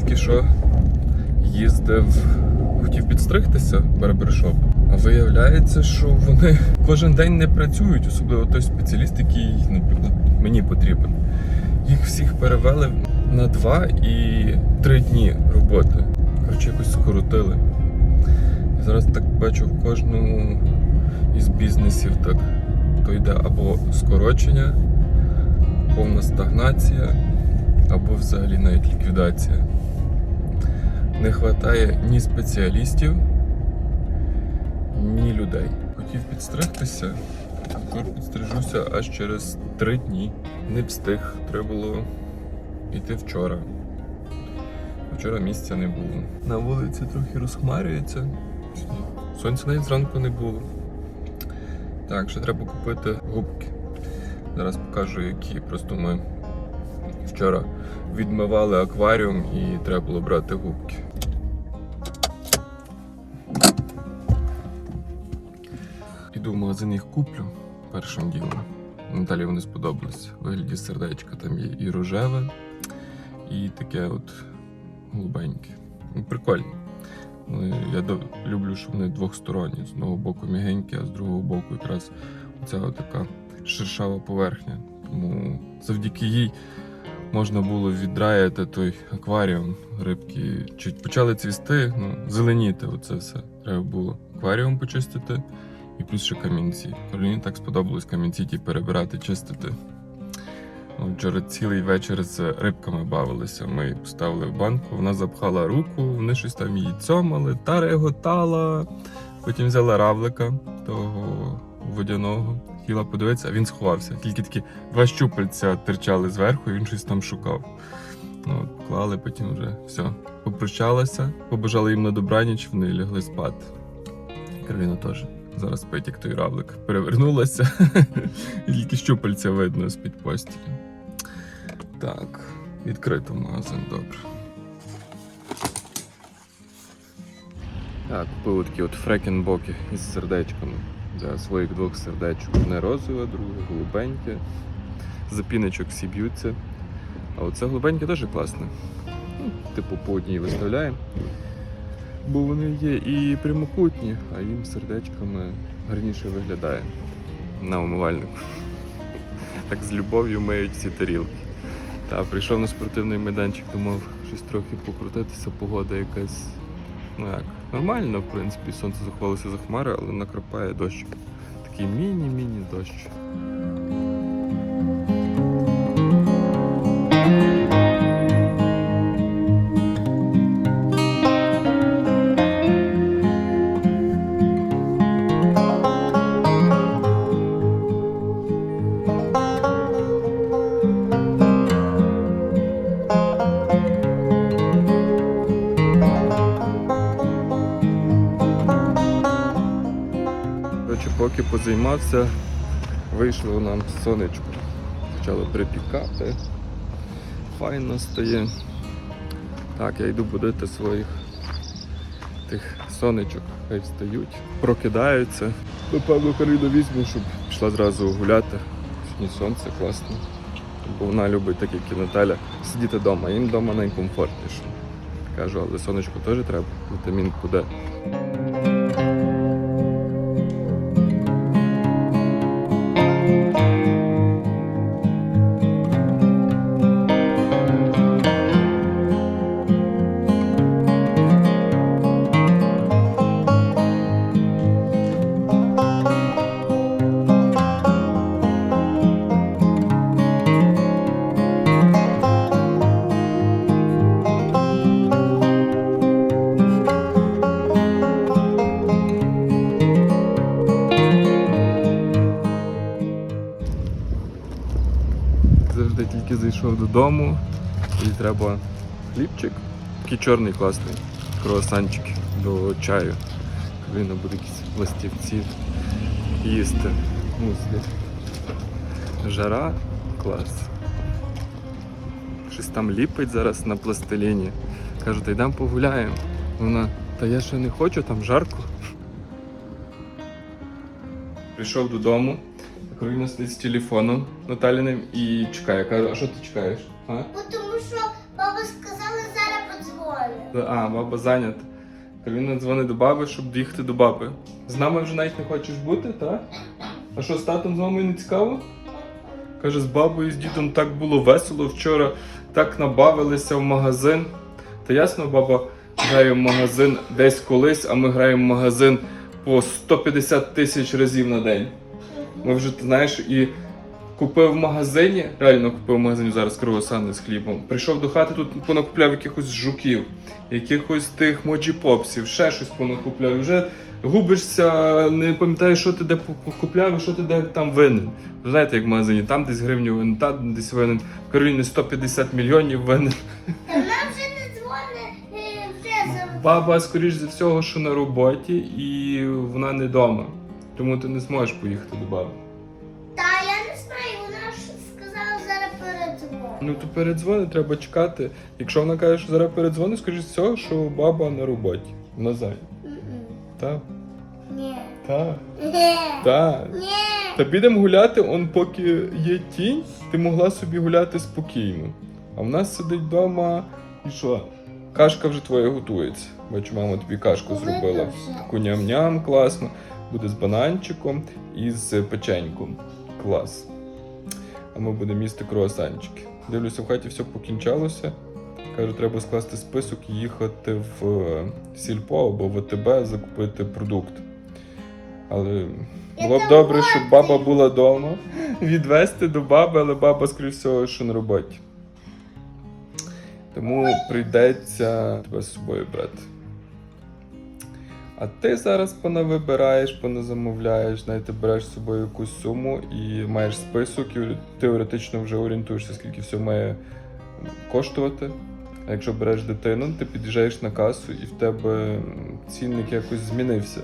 тільки що їздив, хотів підстригтися в барбершоп. А виявляється, що вони кожен день не працюють, особливо той спеціаліст, який, мені потрібен. Їх всіх перевели на два і три дні роботи. Коротше, якось скоротили. І зараз так бачу в кожному із бізнесів так. То йде або скорочення, повна стагнація, або взагалі навіть ліквідація. Не вистачає ні спеціалістів, ні людей. Хотів підстригтися, тепер підстрижуся аж через три дні. Не встиг, треба було йти вчора. Вчора місця не було. На вулиці трохи розхмарюється. Сонця навіть зранку не було. Так, ще треба купити губки. Зараз покажу, які. Просто ми вчора відмивали акваріум і треба було брати губки. Піду в магазин їх куплю першим ділом. Наталі вони сподобались. Вигляді сердечка там є і рожеве, і таке от голубеньке. Ну, Прикольно. Я люблю, що вони двохсторонні. З одного боку м'ягенькі, а з другого боку якраз оця така шершава поверхня. Тому завдяки їй можна було віддраяти той акваріум. Рибки чуть почали цвісти, ну, зеленіти. Оце все треба було. Акваріум почистити і плюс ще камінці. Кароліні так сподобалось камінці ті перебирати, чистити. От Вчора цілий вечір з рибками бавилися. Ми поставили в банку, вона запхала руку, вони щось там її цьомали, та реготала. Потім взяла равлика того водяного, хотіла подивитися, а він сховався. Тільки такі два щупальця терчали зверху, і він щось там шукав. Ну, от, поклали, потім вже все. Попрощалася, побажали їм на добраніч, вони лягли спати. Кароліна теж. Зараз спить, як той равлик. Перевернулася. Тільки щупальця видно з-під постілі. Так, відкрито магазин, добре. Так, купив такі от фрекенбоки із сердечками для своїх двох сердечок. Одне розове, друге голубеньке. Запіночок всі б'ються. А оце голубеньке теж класне. Ну, типу по одній виставляємо. Бо вони є і прямокутні, а їм сердечками гарніше виглядає на умивальнику. Так з любов'ю миють ці тарілки. Та прийшов на спортивний майданчик, думав щось трохи покрутитися, погода якась. Ну як, нормально, в принципі, сонце заховалося за хмари, але накрапає дощ. Такий міні-міні дощ. Поки позаймався, вийшло нам сонечко. Почало припікати. Файно стає. Так, я йду будити своїх тих сонечок. Хай встають, прокидаються. Напевно, Каріну візьму, щоб пішла зразу гуляти. Сьогодні сонце класно. Бо вона любить, так як і Наталя, сидіти вдома. Їм вдома найкомфортніше. Кажу, але сонечко теж треба, вітамін куди. Завжди тільки зайшов додому і треба хлібчик. Такий чорний класний, круасанчики до чаю. Повинно буде якісь пластівці їсти. Муслі. Жара клас. Щось там ліпить зараз на пластиліні. Кажу, та йдемо погуляємо. Вона, та я ще не хочу, там жарко. Прийшов додому. Кароліна сидить з телефоном Наталіним і чекає. Каже, а що ти чекаєш? А? Бо Тому що баба сказала зараз подзвонить. А, баба зайнята. Кароліна дзвонить до баби, щоб доїхати до баби. З нами вже навіть не хочеш бути, так? А що з татом з мамою не цікаво? Каже, з бабою з дідом так було весело вчора, так набавилися в магазин. Та ясно, баба грає в магазин десь колись, а ми граємо в магазин по 150 тисяч разів на день. Ми вже, ти знаєш, і купив в магазині, реально купив в магазині зараз круасани з хлібом. Прийшов до хати, тут понакупляв якихось жуків, якихось тих моджі-попсів, ще щось понакупляв. І Вже губишся, не пам'ятаєш, що ти де покупляв і що ти де там винен. Ви знаєте, як в магазині, там десь гривню винен, там десь винен. В 150 мільйонів винен. Нам вже не дзвонить е, вже Баба, скоріш за всього, що на роботі, і вона не вдома. Тому ти не зможеш поїхати до баби. Та я не знаю, вона ж сказала зараз передзвонить. Ну то передзвони, треба чекати. Якщо вона каже, що зараз передзвони, за всього, що баба на роботі. Вона зайнята. Так, Ні. так, Ні. так. Ні. Та підемо гуляти, он поки є тінь, ти могла собі гуляти спокійно. А в нас сидить вдома і що? Кашка вже твоя готується. Бачу, мама тобі кашку зробила. Таку ням-ням, класно. Буде з бананчиком і з печеньком. Клас. А ми будемо їсти круасанчики. Дивлюся, в хаті все покінчалося. Кажу, треба скласти список і їхати в е, сільпо або в АТБ закупити продукт. Але було б добре, щоб баба була вдома, відвезти до баби, але баба, скоріш всього, що на роботі. Тому прийдеться тебе з собою брати. А ти зараз понавибираєш, поназамовляєш, знаєте, береш з собою якусь суму і маєш список, і теоретично вже орієнтуєшся, скільки все має коштувати. А якщо береш дитину, ти під'їжджаєш на касу і в тебе цінник якось змінився.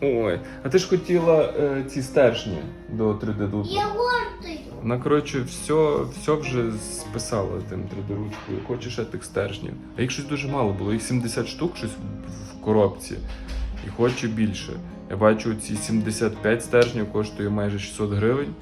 Ой, а ти ж хотіла е, ці стержні до 3D дуба. Я гортую. Вона, коротше, все, все вже списала тим 3D-ручкою. Хоче ще тих стержнів. А їх щось дуже мало було. Їх 70 штук щось коробці. І хоче більше. Я бачу, ці 75 стержнів коштує майже 600 гривень.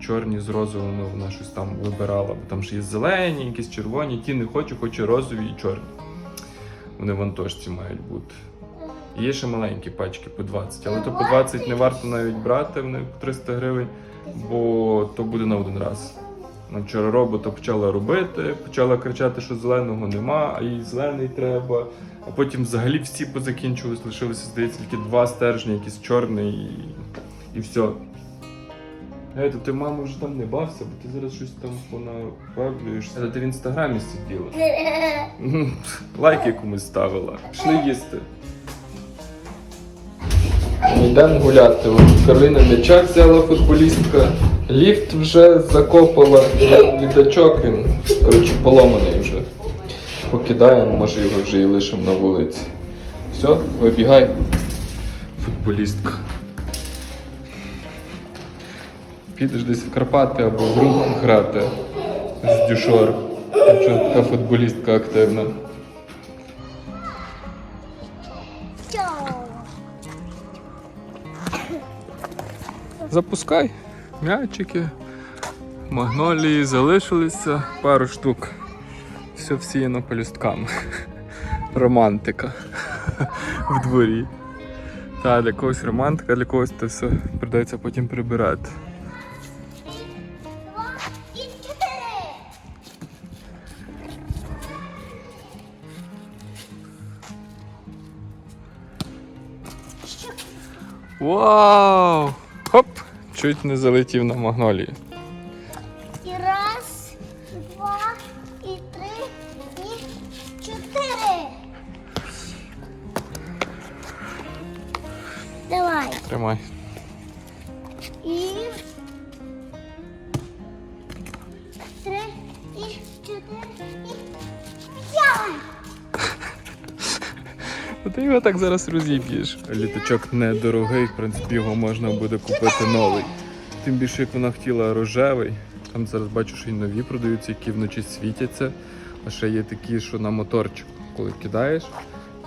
Чорні з розовими вона щось там вибирала, бо там ж є зелені, якісь червоні, ті не хочу, хоче розові і чорні. Вони в антошці мають бути. Є ще маленькі пачки по 20, але то по 20 не варто навіть брати, вони по 300 гривень, бо то буде на один раз. Вчора робота почала робити, почала кричати, що зеленого нема, а їй зелений треба. А потім взагалі всі позакінчувались, лишилося, здається, тільки два стержні, якийсь чорний і, і все. Ей, то ти маму вже там не бався, бо ти зараз щось там понапавлюєшся. Це ти в інстаграмі сиділа. Мгм. Лайки комусь ставила. Пішли їсти. Йдемо гуляти. Кароліна м'ячак взяла футболістка. Ліфт вже закопала. Літачок він. Коротше, поломаний вже. Покидаємо, може його вже і лишимо на вулиці. Все, вибігай. Футболістка. Підеш десь в Карпати або в рух грати з дюшор. Якщо така футболістка активна. Запускай. М'ячики. Магнолії залишилися пару штук. Все всіяно полюстками. Романтика в дворі. Та для когось романтика, для когось це все придеться потім прибирати. Вау! Чуть не залетів на магнолії. І раз, два, і три, і чотири. Давай. Тримай. І Ну, Ти його так зараз розіб'єш. Літачок недорогий, в принципі, його можна буде купити новий. Тим більше, як вона хотіла рожевий. Там зараз бачу, що й нові продаються, які вночі світяться. А ще є такі, що на моторчик, коли кидаєш,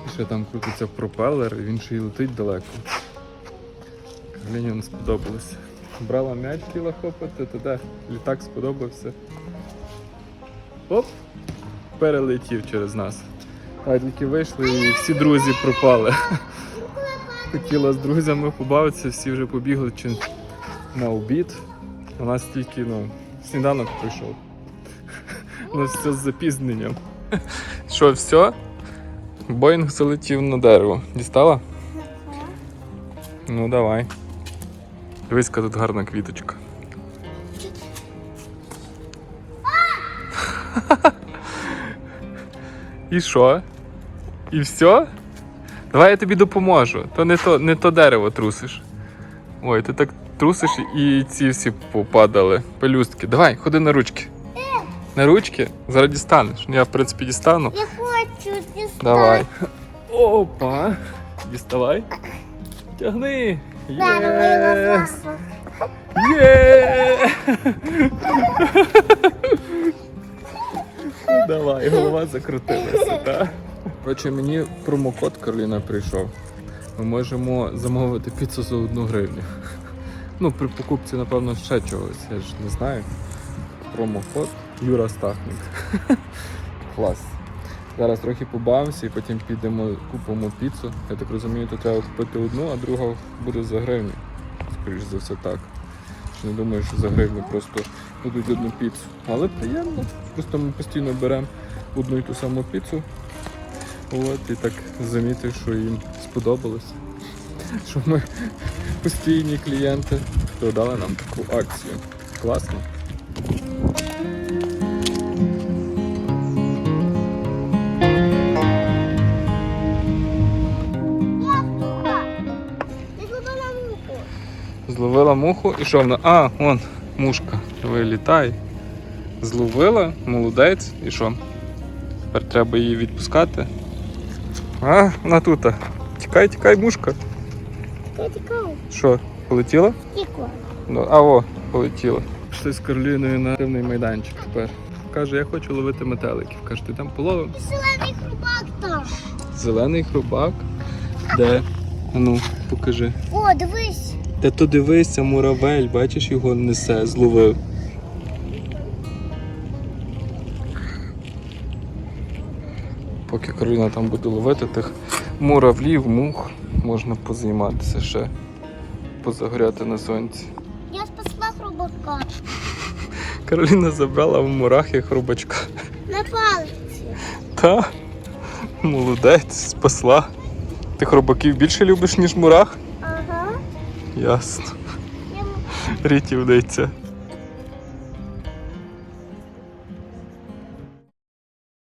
і ще там крутиться пропелер, і він ще й летить далеко. Не сподобалося. Брала м'яч, хотіла хопати, то де? Літак сподобався. Оп! перелетів через нас. А тільки вийшли і всі друзі пропали. Хотіла з друзями побавитися, всі вже побігли чи на обід. У нас тільки ну, сніданок прийшов. У нас все з запізненням. Що, все? Боїнг залетів на дерево. Дістала? Ну давай. Дивись, яка тут гарна квіточка. І що? І все? Давай я тобі допоможу. То не то, не то дерево трусиш. Ой, ти так трусиш і ці всі попадали. Пелюстки. Давай, ходи на ручки. На ручки? Зараз дістанеш. Ну, Я, в принципі, дістану. Я хочу дістати. Давай. Опа. Діставай. Тягни. Є. Є. Давай, голова закрутилася, так? Коротше, мені промокод Кароліна прийшов. Ми можемо замовити піцу за одну гривню. Ну, при покупці, напевно, ще чогось, я ж не знаю. Промокод Юра Стахник. Клас. Зараз трохи побавимося і потім підемо купимо піцу. Я так розумію, то треба купити одну, а друга буде за гривню. Скоріш за все так. Не думаю, що за гривню просто дадуть одну піцу. Але приємно. Просто ми постійно беремо одну і ту саму піцу. От, і так замітив, що їм сподобалось. Що ми постійні клієнти, дали нам таку акцію. Класно. Зловила муху і що вона? А, вон, мушка. Вилітай. Зловила, молодець. І що? Тепер треба її відпускати. А, вона тут. Тікай, тікай, мушка. Що, полетіла? Тікла. Ну, а о, полетіла. Пішли з Кароліною на активний майданчик тепер. Каже, я хочу ловити метеликів. Каже, ти там половив? Зелений хрубак там. Зелений хробак. Де? А ну, покажи. О, дивись. Та то дивися, муравель, бачиш, його несе, зловив. Поки Кароліна там буде ловити тих муравлів, мух, можна позайматися ще, позагоряти на сонці. Я спасла хрубака. Кароліна забрала в мурахи хробачка. На палиці. Та, молодець, спасла. Ти хробаків більше любиш, ніж мурах? Ага. Ясно. Я Рітівниця.